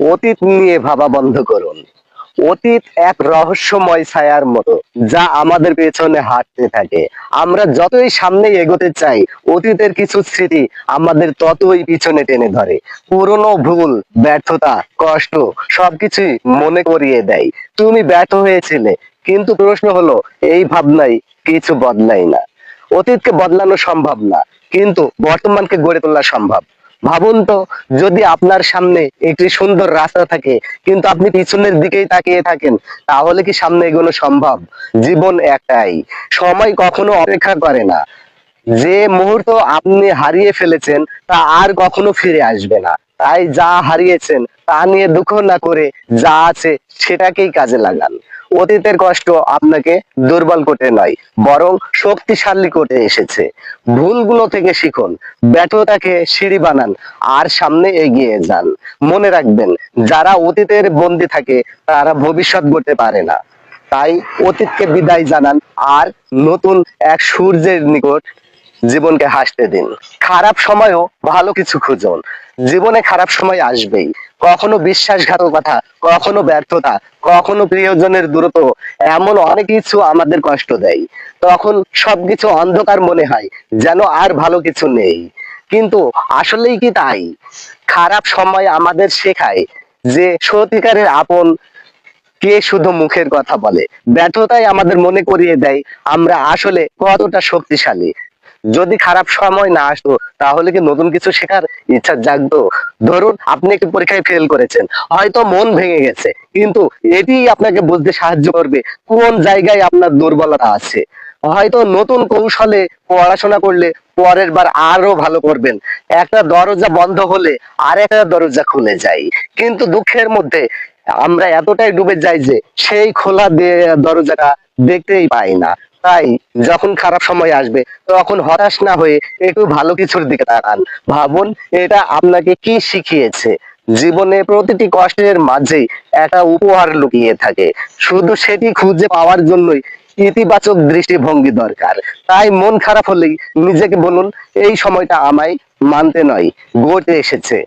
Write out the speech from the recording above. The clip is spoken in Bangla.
অতীত নিয়ে ভাবা বন্ধ করুন। অতীত এক রহস্যময় ছায়ার মতো, যা আমাদের পেছনে হাঁটতে থাকে। আমরা যতই সামনে এগোতে চাই, অতীতের কিছু স্মৃতি আমাদের ততই পিছনে টেনে ধরে। পুরনো ভুল, ব্যর্থতা, কষ্ট সবকিছুই মনে করিয়ে দেয়। তুমি ব্যর্থ হয়েছিলে, কিন্তু প্রশ্ন হলো, এই ভাবনাই কিছু বদলায় না। অতীতকে বদলানো সম্ভব না, কিন্তু বর্তমানকে গড়ে তোলা সম্ভব। ভাবুন তো, যদি আপনার সামনে একটি সুন্দর রাস্তা থাকে, কিন্তু আপনি পিছনের দিকেই তাকিয়ে থাকেন, তাহলে কি সামনে এগোনো সম্ভব? জীবন একটাই, সময় কখনো অপেক্ষা করে না। যে মুহূর্ত আপনি হারিয়ে ফেলেছেন, তা আর কখনো ফিরে আসবে না। তাই যা হারিয়েছেন, তা নিয়ে দুঃখ না করে যা আছে, সেটাকেই কাজে লাগান। অতীতের কষ্ট আপনাকে দুর্বল করতে নয়, বরং শক্তিশালী করতে এসেছে। ভুলগুলো থেকে শিখুন, ব্যর্থতাকে সিঁড়ি বানান, আর সামনে এগিয়ে যান। মনে রাখবেন, যারা অতীতের বন্দি থাকে, তারা ভবিষ্যৎ গড়তে পারে না। তাই অতীতকে বিদায় জানান, আর নতুন এক সূর্যের নিকট জীবনকে হাসতে দিন। খারাপ সময়ও ভালো কিছু খুঁজুন। জীবনে খারাপ সময় আসবেই। কখনো বিশ্বাসঘাতকতা কখনো ব্যর্থতা, কখনো প্রিয়জনের দূরত্ব, এমন অনেক কিছু আমাদের কষ্ট দেয়। তখন সবকিছু অন্ধকার মনে হয়, যেন আর ভালো কিছু নেই। কিন্তু আসলেই কি তাই? খারাপ সময় আমাদের শেখায় যে সত্যিকারের আপন কে শুধু মুখের কথা বলে। ব্যর্থতাই আমাদের মনে করিয়ে দেয়, আমরা আসলে কতটা শক্তিশালী। যদি খারাপ সময় না আসতো, তাহলে কি নতুন কিছু শেখার ইচ্ছা জাগতো? ধরুন, আপনি একটি পরীক্ষায় ফেল করেছেন, হয়তো মন ভেঙে গেছে, কিন্তু এটি আপনাকে বুঝতে সাহায্য করবে কোন জায়গায় আপনার দুর্বলতা আছে। হয়তো নতুন কৌশলে পড়াশোনা করলে পরের বার আরও ভালো করবেন। একটা দরজা বন্ধ হলে আর একটা দরজা খুলে যায়। কিন্তু দুঃখের মধ্যে আমরা এতটাই ডুবে যাই যে সেই খোলা দরজাটা দেখতেই পাই না। তাই যখন খারাপ সময় আসবে, তখন হতাশ না হয়ে একটু ভালো কিছুর দিকে তাকান। ভাবুন, এটা আপনাকে কি শিখিয়েছে? জীবনে প্রতিটি কষ্টের মাঝেই একটা উপহার লুকিয়ে থাকে। শুধু সেটি খুঁজে পাওয়ার জন্যই ইতিবাচক দৃষ্টিভঙ্গি দরকার। তাই মন খারাপ হলেই নিজেকে বলুন, এই সময়টা আমায় মানতে নয়, গড়তে এসেছে।